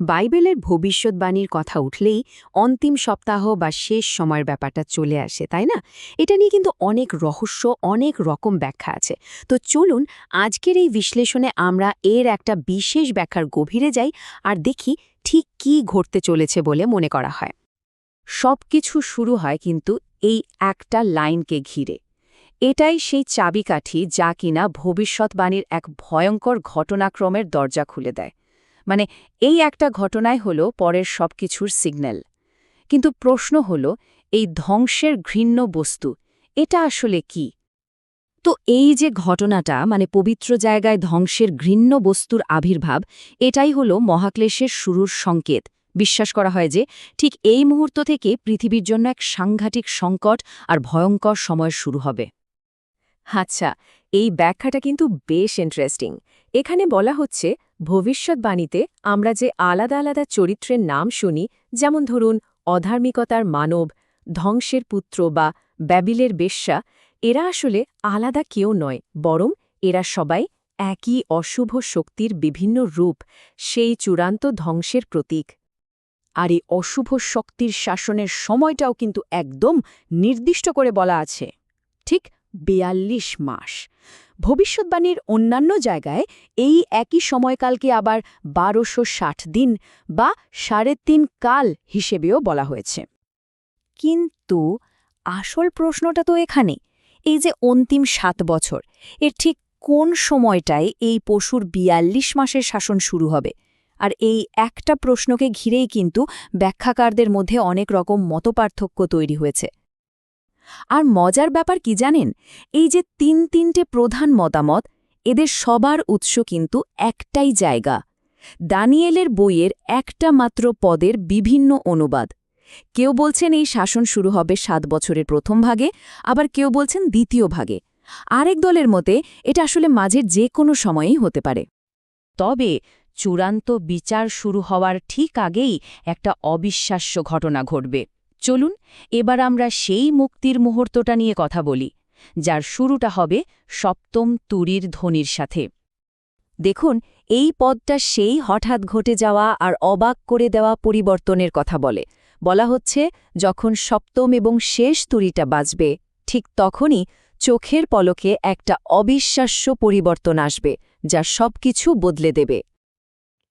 বাইবেলের ভবিষ্যৎবাণীর কথা উঠলেই অন্তিম সপ্তাহ বা শেষ সময়ের ব্যাপারটা চলে আসে, তাই না? এটা নিয়ে কিন্তু অনেক রহস্য, অনেক রকম ব্যাখ্যা আছে। তো চলুন আজকের এই বিশ্লেষণে আমরা এর একটা বিশেষ ব্যাখ্যার গভীরে যাই আর দেখি ঠিক কি ঘটতে চলেছে বলে মনে করা হয়। সব কিছু শুরু হয় কিন্তু এই একটা লাইনকে ঘিরে। এটাই সেই চাবিকাঠি যা কিনা ভবিষ্যৎবাণীর এক ভয়ঙ্কর ঘটনাক্রমের দরজা খুলে দেয়। মানে এই একটা ঘটনাই হলো পরের সবকিছুর সিগন্যাল। কিন্তু প্রশ্ন হল, এই ধ্বংসের ঘৃণ্য বস্তু, এটা আসলে কি? তো এই যে ঘটনাটা মানে পবিত্র জায়গায় ধ্বংসের ঘৃণ্য বস্তুর আবির্ভাব, এটাই হলো মহাক্লেশের শুরুর সংকেত। বিশ্বাস করা হয় যে, ঠিক এই মুহূর্ত থেকে পৃথিবীর জন্য এক সাংঘাতিক সংকট আর ভয়ঙ্কর সময় শুরু হবে। আচ্ছা এই ব্যাখ্যাটা কিন্তু বেশ ইন্টারেস্টিং এখানে বলা হচ্ছে ভবিষ্যৎবাণীতে আমরা যে আলাদা আলাদা চরিত্রের নাম শুনি, যেমন ধরুন, অধার্মিকতার মানব, ধ্বংসের পুত্র বা ব্যাবিলের বেশ্যা, এরা আসলে আলাদা কেউ নয়, বরং এরা সবাই একই অশুভ শক্তির বিভিন্ন রূপ, সেই চূড়ান্ত ধ্বংসের প্রতীক। আর এই অশুভ শক্তির শাসনের সময়টাও কিন্তু একদম নির্দিষ্ট করে বলা আছে। ঠিক বেয়াল্লিশ মাস। ভবিষ্যৎবাণীর অন্যান্য জায়গায় এই একই সময়কালকে আবার বারোশো দিন বা সাড়ে তিন কাল হিসেবেও বলা হয়েছে। কিন্তু আসল প্রশ্নটা তো এখানে, এই যে অন্তিম সাত বছর, এর ঠিক কোন সময়টায় এই পশুর বিয়াল্লিশ মাসের শাসন শুরু হবে? আর এই একটা প্রশ্নকে ঘিরেই কিন্তু ব্যাখ্যাকারদের মধ্যে অনেক রকম মতপার্থক্য তৈরি হয়েছে। আর মজার ব্যাপার কি জানেন? এই যে তিন তিনটে প্রধান মতামত, এদের সবার উৎস কিন্তু একটাই জায়গা। দানিয়েলের বইয়ের একটা মাত্র পদের বিভিন্ন অনুবাদ। কেউ বলছেন এই শাসন শুরু হবে সাত বছরের প্রথম ভাগে, আবার কেউ বলছেন দ্বিতীয় ভাগে। আরেক দলের মতে, এটা আসলে মাঝের যে কোনো সময়েই হতে পারে। তবে চূড়ান্ত বিচার শুরু হওয়ার ঠিক আগেই একটা অবিশ্বাস্য ঘটনা ঘটবে। চলুন, এবার আমরা সেই মুক্তির মুহূর্তটা নিয়ে কথা বলি, যার শুরুটা হবে সপ্তম তুরির ধ্বনির সাথে। দেখুন, এই পদটা সেই হঠাৎ ঘটে যাওয়া আর অবাক করে দেওয়া পরিবর্তনের কথা বলে। বলা হচ্ছে, যখন সপ্তম এবং শেষ তুরিটা বাজবে, ঠিক তখনই চোখের পলকে একটা অবিশ্বাস্য পরিবর্তন আসবে, যা সবকিছু বদলে দেবে।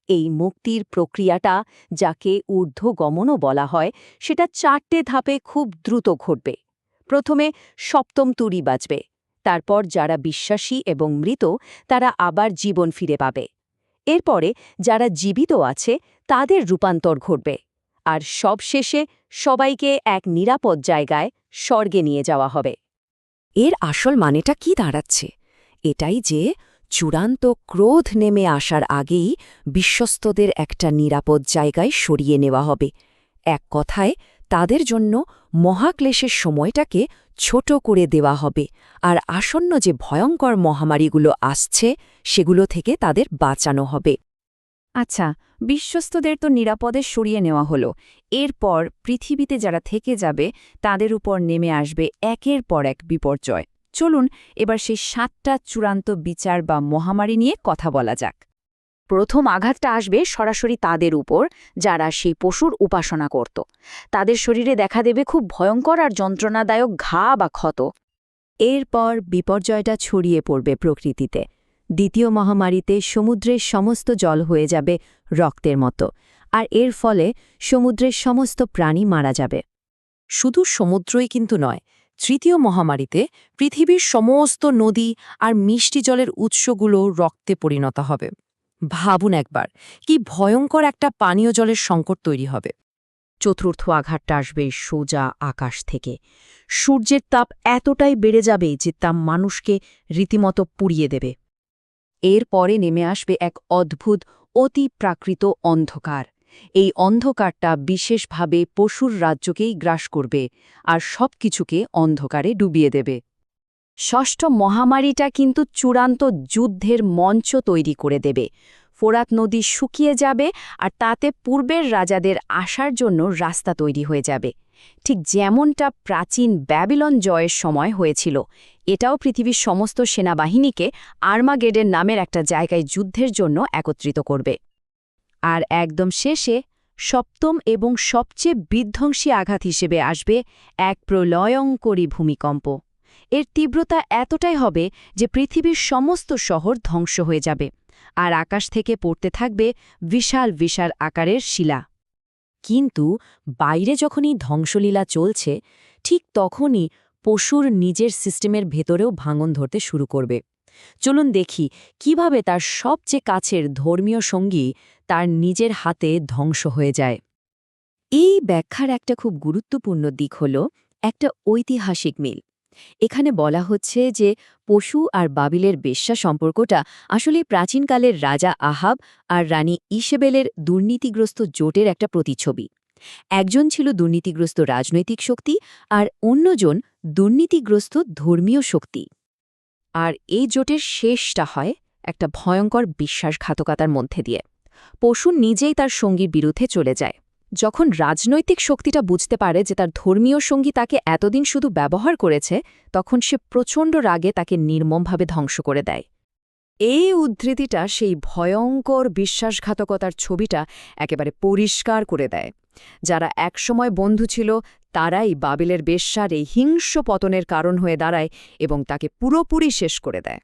এই মুক্তির প্রক্রিয়াটা, যাকে ঊর্ধ্বগমনও বলা হয়, সেটা চারটে ধাপে খুব দ্রুত ঘটবে। প্রথমে সপ্তম তুরি বাজবে, তারপর যারা বিশ্বাসী এবং মৃত, তারা আবার জীবন ফিরে পাবে। এরপরে যারা জীবিত আছে, তাদের রূপান্তর ঘটবে, আর সবশেষে সবাইকে এক নিরাপদ জায়গায় স্বর্গে নিয়ে যাওয়া হবে। এর আসল মানেটা কি দাঁড়াচ্ছে? এটাই যে চূড়ান্ত ক্রোধ নেমে আসার আগেই বিশ্বস্তদের একটা নিরাপদ জায়গায় সরিয়ে নেওয়া হবে। এক কথায়, তাদের জন্য মহাক্লেশের সময়টাকে ছোট করে দেওয়া হবে আর আসন্ন যে ভয়ঙ্কর মহামারীগুলো আসছে, সেগুলো থেকে তাদের বাঁচানো হবে। আচ্ছা বিশ্বস্তদের তো নিরাপদে সরিয়ে নেওয়া হলো। এরপর পৃথিবীতে যারা থেকে যাবে, তাদের উপর নেমে আসবে একের পর এক বিপর্যয়। চলুন এবার সেই সাতটা চূড়ান্ত বিচার বা মহামারী নিয়ে কথা বলা যাক। প্রথম আঘাতটা আসবে সরাসরি তাদের উপর, যারা সেই পশুর উপাসনা করত। তাদের শরীরে দেখা দেবে খুব ভয়ঙ্কর আর যন্ত্রণাদায়ক ঘা বা ক্ষত। এরপর বিপর্যয়টা ছড়িয়ে পড়বে প্রকৃতিতে। দ্বিতীয় মহামারীতে সমুদ্রের সমস্ত জল হয়ে যাবে রক্তের মতো, আর এর ফলে সমুদ্রের সমস্ত প্রাণী মারা যাবে। শুধু সমুদ্রই কিন্তু নয় তৃতীয় মহামারীতে পৃথিবীর সমস্ত নদী আর মিষ্টি জলের উৎসগুলো রক্তে পরিণত হবে। ভাবুন একবার, কি ভয়ঙ্কর একটা পানীয় জলের সংকট তৈরি হবে। চতুর্থ আঘাতটা আসবে সোজা আকাশ থেকে। সূর্যের তাপ এতটাই বেড়ে যাবে যে তা মানুষকে রীতিমতো পুড়িয়ে দেবে। এর পরে নেমে আসবে এক অদ্ভুত, অতি প্রাকৃত অন্ধকার। এই অন্ধকারটা বিশেষভাবে পশুর রাজ্যকেই গ্রাস করবে আর সব কিছুকে অন্ধকারে ডুবিয়ে দেবে। ষষ্ঠ মহামারীটা কিন্তু চূড়ান্ত যুদ্ধের মঞ্চ তৈরি করে দেবে। ফোরাত নদী শুকিয়ে যাবে আর তাতে পূর্বের রাজাদের আসার জন্য রাস্তা তৈরি হয়ে যাবে। ঠিক যেমনটা প্রাচীন ব্যাবিলন জয়ের সময় হয়েছিল, এটাও পৃথিবীর সমস্ত সেনাবাহিনীকে আর্মাগেডের নামের একটা জায়গায় যুদ্ধের জন্য একত্রিত করবে। আর একদম শেষে সপ্তম এবং সবচেয়ে বিধ্বংসী আঘাত হিসেবে আসবে এক প্রলয়ঙ্করী ভূমিকম্প। এর তীব্রতা এতটাই হবে যে পৃথিবীর সমস্ত শহর ধ্বংস হয়ে যাবে আর আকাশ থেকে পড়তে থাকবে বিশাল বিশাল আকারের শিলা। কিন্তু বাইরে যখনই ধ্বংসলীলা চলছে, ঠিক তখনই পশুর নিজের সিস্টেমের ভেতরেও ভাঙন ধরতে শুরু করবে। চলুন দেখি কীভাবে তার সবচেয়ে কাছের ধর্মীয় সঙ্গী তার নিজের হাতে ধ্বংস হয়ে যায়। এই ব্যাখ্যার একটা খুব গুরুত্বপূর্ণ দিক হল একটা ঐতিহাসিক মিল। এখানে বলা হচ্ছে যে পশু আর বাবিলের বেশ্যা সম্পর্কটা আসলে প্রাচীনকালের রাজা আহাব আর রানী ইসেবেলের দুর্নীতিগ্রস্ত জোটের একটা প্রতিচ্ছবি। একজন ছিল দুর্নীতিগ্রস্ত রাজনৈতিক শক্তি আর অন্যজন দুর্নীতিগ্রস্ত ধর্মীয় শক্তি। আর এই জোটের শেষটা হয় একটা ভয়ঙ্কর বিশ্বাসঘাতকতার মধ্যে দিয়ে। পশু নিজেই তার সঙ্গীর বিরুদ্ধে চলে যায়। যখন রাজনৈতিক শক্তিটা বুঝতে পারে যে তার ধর্মীয় সঙ্গী তাকে এতদিন শুধু ব্যবহার করেছে, তখন সে প্রচণ্ড রাগে তাকে নির্মমভাবে ধ্বংস করে দেয়। এই উদ্ধৃতিটা, সেই ভয়ঙ্কর বিশ্বাসঘাতকতার ছবিটা একেবারে পরিষ্কার করে দেয়। যারা একসময় বন্ধু ছিল তারাই বাবিলের বেশ্যার এই হিংস্র পতনের কারণ হয়ে দাঁড়ায় এবং তাকে পুরোপুরি শেষ করে দেয়।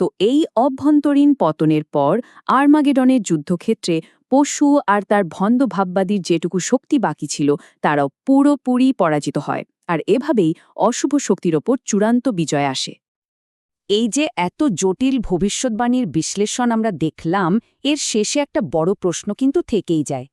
তো এই অভ্যন্তরীণ পতনের পর আর্মাগেডনের যুদ্ধক্ষেত্রে পশু আর তার ভন্দ ভাববাদীর যেটুকু শক্তি বাকি ছিল, তারাও পুরোপুরি পরাজিত হয় আর এভাবেই অশুভ শক্তির ওপর চূড়ান্ত বিজয় আসে। এই যে এত জটিল ভবিষ্যৎবাণীর বিশ্লেষণ আমরা দেখলাম, এর শেষে একটা বড় প্রশ্ন কিন্তু থেকেই যায়।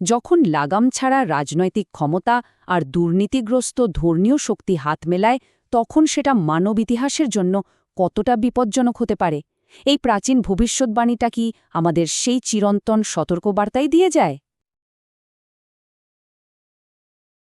যখন লাগাম ছাড়া রাজনৈতিক ক্ষমতা আর দুর্নীতিগ্রস্ত ধর্মীয় শক্তি হাত মেলায়, তখন সেটা মানব ইতিহাসের জন্য কতটা বিপজ্জনক হতে পারে? এই প্রাচীন ভবিষ্যৎবাণীটা কি আমাদের সেই চিরন্তন সতর্কবার্তাই দিয়ে যায়?